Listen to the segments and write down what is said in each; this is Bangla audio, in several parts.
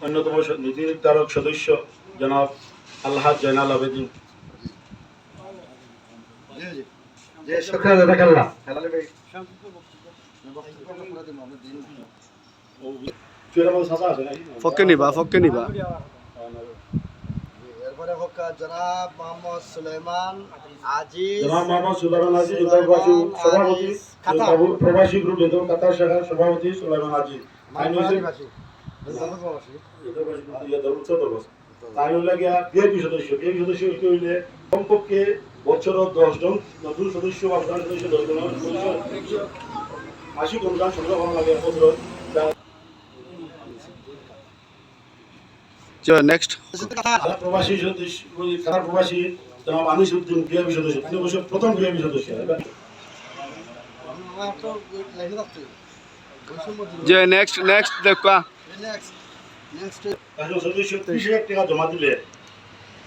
অন্যতম নীতি নির্ধারক সদস্য জনাব আল্লাহ জয়নাল আবেদিন নিবা নিবা। এরপরে হোক জনাব মোহাম্মদ আজিজ জনাব মোহাম্মদ আজিজ সভাপতি কাতার। প্রবাসী- প্রবাসী গ্রুপ যেহেতু কাতার শাখার সভাপতি সুলাইমান আজিজ। আইন তাই হইলে গিয়া বিএনপি সদস্য বিএনপি সদস্য। হইতে হইলে কমপক্ষে বছর দশ জন নতুন সদস্য বা প্রধান সদস্য দশ জন সদস্য মাসিক অনুদান সংগ্রহ করা লাগে বছর নেক্সট প্রবাসী সদস্য তারা প্রবাসী জনাব উদ্দিন সদস্য তিনি অবশ্য প্রথম সদস্য নেক্সট নেক্সট দেখা একজন হাজার টাকা জমা দিলে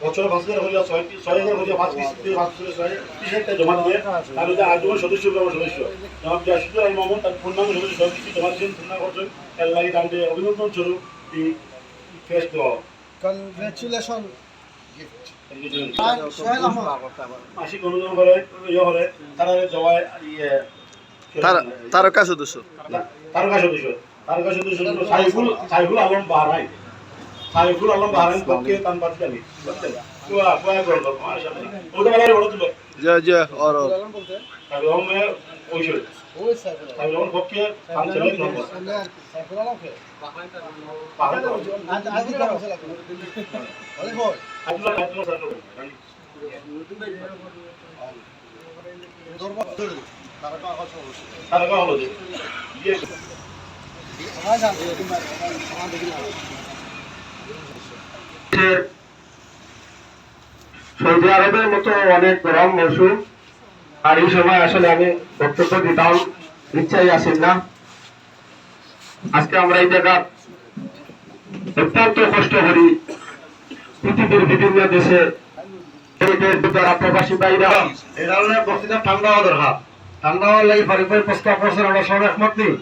বছর পাঁচ হাজার হলে ছয় ছয় হাজার হলে পাঁচ কিস্তিতে পাঁচ হাজার ছয় ত্রিশ হাজার টাকা জমা দিলে তাহলে যে আজীবন সদস্য গ্রামের সদস্য। জনাব জাসুদুর আল মামুন তার পূর্ণাঙ্গ সদস্য সব কিছু জমা দিয়েছেন করছেন লাগে তাকে অভিনন্দন স্বরূপ এই ফেস দেওয়া। কনগ্রেচুলেশন মাসিক অনুদান করে ইয়ে হলে তারা জমায় ইয়ে তার তারকা সদস্য। তারকা সদস্য। তারকা সদস্য হলো সাইফুল সাইফুল আলম বাহারাইন। সাইফুল আলম বাহারাইন পক্ষে তান বাদ জানি বুঝছেন কুয়া কুয়া গল্প মাশাআল্লাহ ওটা বলার বড় তুলো। যে যে ওর ওর। সাইফুল আলম ওই সরে সাইফুল আলম পক্ষে তান ছেলে নম্বর। বাহারাইন আব্দুল্লাহ আব্দুল্লাহ স্যার তারকা হলো যে। সৌদি আরবের মতো অনেক গরম মৌসুম আর এই সময় আসলে আমি বক্তব্য দিতাম, ইচ্ছাই আসেন না। আজকে আমরা এই জায়গা অত্যন্ত কষ্ট করি। পৃথিবীর বিভিন্ন দেশে প্রবাসী বাইরা বক্তৃতা ঠান্ডা হওয়া দরকার। ঠান্ডা প্রস্তাব করছেন আমরা সব একমত নেই।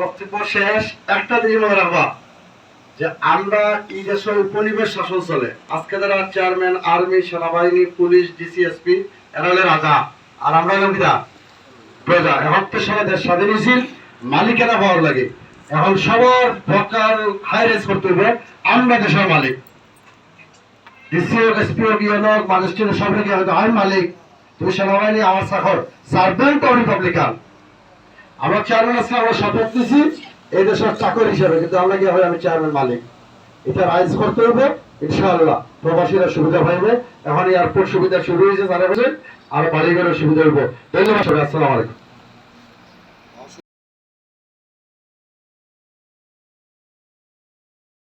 বক্তব্য শেষ। একটা জিনিস মনে রাখবা, যে আমরা এই দেশে উপনিবেশ শাসন চলে, আজকে যারা চেয়ারম্যান আর্মি সেনাবাহিনী, পুলিশ ডিসিএসপি এরা হলে রাজা। আর আমরা হলাম প্রজা। দেশ স্বাধীন হয়েছিল মালিকেরা পাওয়ার লাগে। এখন সবার বকার হাই রেস করতে হবে। আমরা দেশের মালিক। ম্যাজিস্ট্রেট সব হয়তো মালিক। তুমি সেনাবাহিনী আমার সার্ভেন্ট রিপাবলিকান আমরা চেয়ারম্যান আজকে আমরা শপথ নিছি এই দেশের চাকর হিসেবে, কিন্তু আমরা কি হয় আমি চেয়ারম্যান মালিক। এটা রাইজ করতে হবে, ইনশাআল্লাহ। প্রবাসীরা সুবিধা পাইবে এখন এয়ারপোর্ট সুবিধা শুরু হয়েছে, তারা বলছেন আর বাড়িঘরের সুবিধা হইব। ধন্যবাদ আসসালামু আলাইকুম।